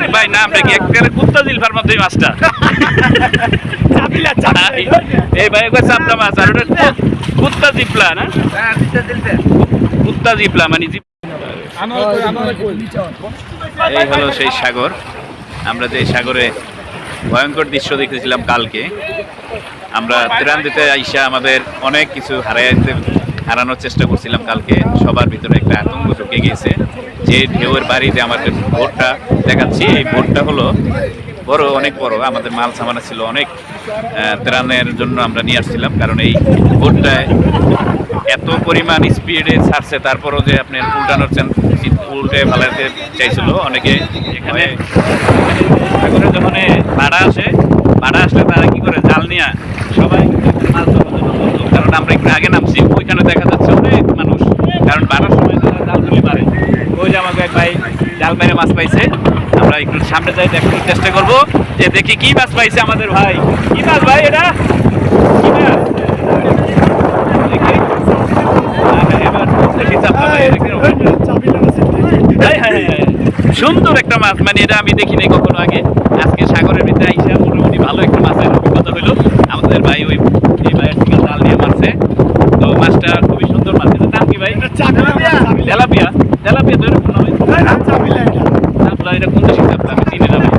আরে ভাই নামটা কি একেবারে কুত্তা জিলফার মধ্যে মাছটা? চাপিলা এই- এই ভাই একবার চাপটা মাছ আর ওটা কুত্তা জিপলা না? কুত্তা জিপলা মানে জিপ এই হলো সেই সাগর। আমরা যে সাগরে ভয়ঙ্কর দৃশ্য দেখেছিলাম কালকে আমরা ত্রাণ দিতে আইসা আমাদের অনেক কিছু হারাইতে হারানোর চেষ্টা করছিলাম কালকে। সবার ভিতরে একটা আতঙ্ক ঢুকে গিয়েছে। যে ঢেউয়ের বাড়িতে আমাদের ভোটটা দেখাচ্ছি, এই ভোটটা হলো বড়, অনেক বড় আমাদের মাল সামানা ছিল অনেক ত্রাণের জন্য আমরা নিয়ে আসছিলাম, কারণ এই ভোটটায় এত পরিমাণ স্পিডে ছাড়ছে, তারপরও যে আপনি উল্টানোর চান উল্টে ফেলাতে চাইছিল, অনেকে এখানে যখন ভাড়া আসে, ভাড়া আসলে তারা কি করে, জাল নিয়ে সবাই। কারণ আমরা একটু আগে নামছি, ওইখানে দেখা যাচ্ছে অনেক মানুষ, কারণ ভাড়ার সময় তারা জাল তুলে ওই এক ভাই জাল মেরে মাছ পাইছে। আমরা একটু সামনে যাই দেখানোর চেষ্টা করব। যে দেখি কি মাছ পাইছে আমাদের ভাই। কি মাছ ভাই এটা। সুন্দর একটা মাছ মানে এটা আমি দেখিনি কখনো আগে। আজকে সাগরের ভিতরে আইসা মোটামুটি ভালো একটা মাছের অভিজ্ঞতা হইল আমাদের ভাই ওই এই ভাইয়ের থেকে জাল নিয়ে মারছে তো মাছটা খুবই সুন্দর মাছ এটার নাম কি ভাই তেলাপিয়া তেলাপিয়া তো এরকম নয় চাপলা এটা কোন দেশের চাপলা আমি চিনি না ভাই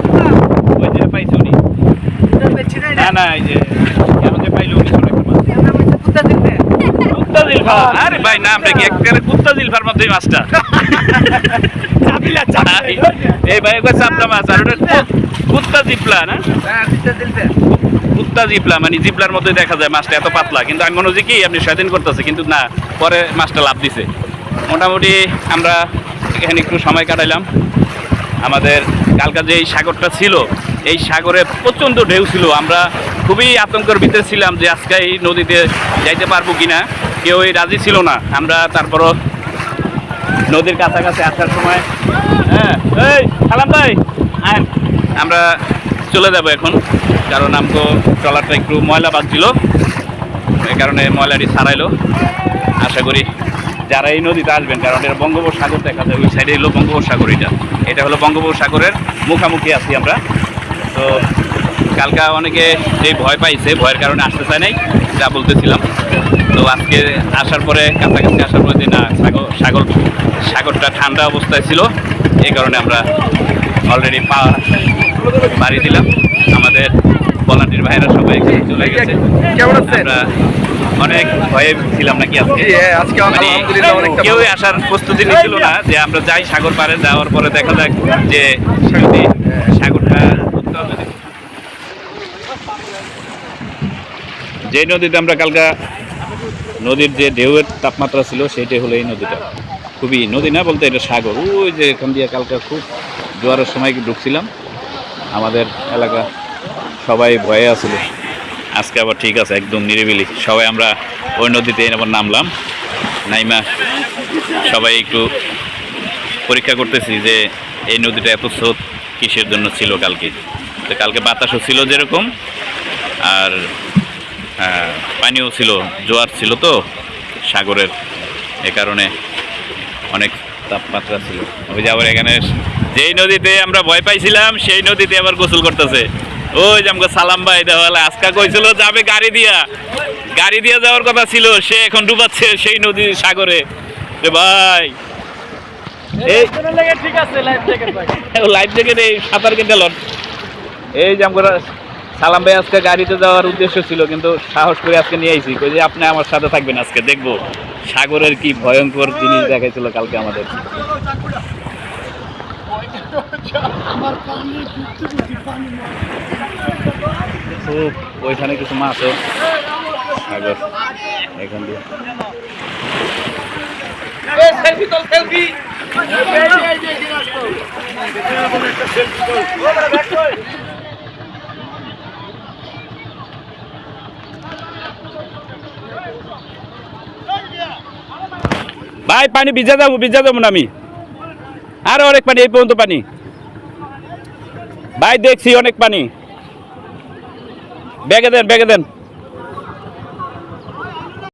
ওই যে পাইছে উনি না না এই যে আমাকে পাইলো উনি ছোট একটা মাছ। কুত্তা জিলফা আরে ভাই নামটা কি একেবারে কুত্তা জিলফার মধ্যে মাছটা এই ভাই একবার চাপটা মাছ আর ওটা কুত্তা জিপলা না? কুত্তা জিপলা মানে জিপলার মধ্যে দেখা যায় মাছটা এত পাতলা। কিন্তু আমি মনে হচ্ছে কি আপনি স্বাধীন করতেছে কিন্তু না পরে মাছটা লাভ দিছে। মোটামুটি আমরা এখানে একটু সময় কাটাইলাম। আমাদের কালকা যে এই সাগরটা ছিল, এই সাগরে প্রচণ্ড ঢেউ ছিল। আমরা খুবই আতঙ্কের ভিতরে ছিলাম যে আজকে এই নদীতে যাইতে পারব কি কিনা। কেউই রাজি ছিল না। আমরা তারপরও নদীর কাছাকাছি আসার সময় হ্যাঁ এই সালাম ভাই। আমরা চলে যাব এখন, কারণ আমগো ট্রলারটা একটু ময়লা বাঁধছিল এই কারণে ময়লাটি ছাড়াইলো আশা করি যারা এই নদীতে আসবেন কারণ এটা বঙ্গোপসাগর দেখা যায় ওই সাইডে হলো বঙ্গোপসাগর এটা। এটা হলো বঙ্গোপসাগরের মুখামুখি আছি আমরা। তো কালকা অনেকে যে ভয় পাইছে ভয়ের কারণে আসতে চায় নাই যা বলতেছিলাম। তো আজকে আসার পরে কাছাকাছি আসার পরে যে না সাগর সাগর সাগরটা ঠান্ডা অবস্থায় ছিল এই কারণে আমরা অলরেডি পা বাড়ি দিলাম। আমাদের ভলান্টির ভাইরা সবাই চলে গেছে। আমরা অনেক ভয়ে ছিলাম নাকি আজকে? আজকে মানে কেউই আসার প্রস্তুতি নিচ্ছিল না যে আমরা যাই সাগর পারে যাওয়ার পরে দেখা যাক যে যদি সাগরটা যে নদীতে আমরা কালকা নদীর যে ঢেউয়ের তাপমাত্রা ছিল সেটাই হলো এই নদীটা। খুবই নদী না বলতে এটা সাগর। ওই যে এখান দিয়ে কালকা খুব জোয়ারের সময় ঢুকছিলাম। আমাদের এলাকা সবাই ভয়ে আছিল। আজকে আবার ঠিক আছে একদম নিরিবিলি। সবাই আমরা ওই নদীতে আবার নামলাম। নাইমা সবাই একটু পরীক্ষা করতেছি যে এই নদীটা এত স্রোত কিসের জন্য ছিল কালকে? তো কালকে বাতাসও ছিল যেরকম আর হ্যাঁ, পানিও ছিল জোয়ার ছিল তো সাগরের এ কারণে অনেক তাপমাত্রা ছিল। ওই যে আবার এখানে যেই নদীতে আমরা ভয় পাইছিলাম সেই নদীতে আবার গোসল করতেছে। ওই যে আমাকে সালাম ভাই দেওয়ালে আজকা কইছিল যাবে গাড়ি দিয়া। গাড়ি দিয়া যাওয়ার কথা ছিল সে এখন ডুবাচ্ছে সেই নদী সাগরে। রে ভাই এই ঠিক আছে লাইফ জ্যাকেট ভাই। লাইফ জ্যাকেট এই সাঁতার কেটে লন। এই যে আমরা সালাম ভাই আজকে গাড়িতে যাওয়ার উদ্দেশ্য ছিল কিন্তু সাহস করে আজকে নিয়ে আইছি। কই যে আপনি আমার সাথে থাকবেন আজকে দেখব। সাগরের কি ভয়ঙ্কর জিনিস দেখাইছিল কালকে আমাদের। খুব ওইখানে কিছু মাছও সাগর এখান দিয়ে। ভাই পানি ভিজা যাব ভিজা যাব না আমি। অনেক পানি এই পর্যন্ত পানি। ভাই দেখছি অনেক পানি। ব্যাগে দেন ব্যাগে দেন।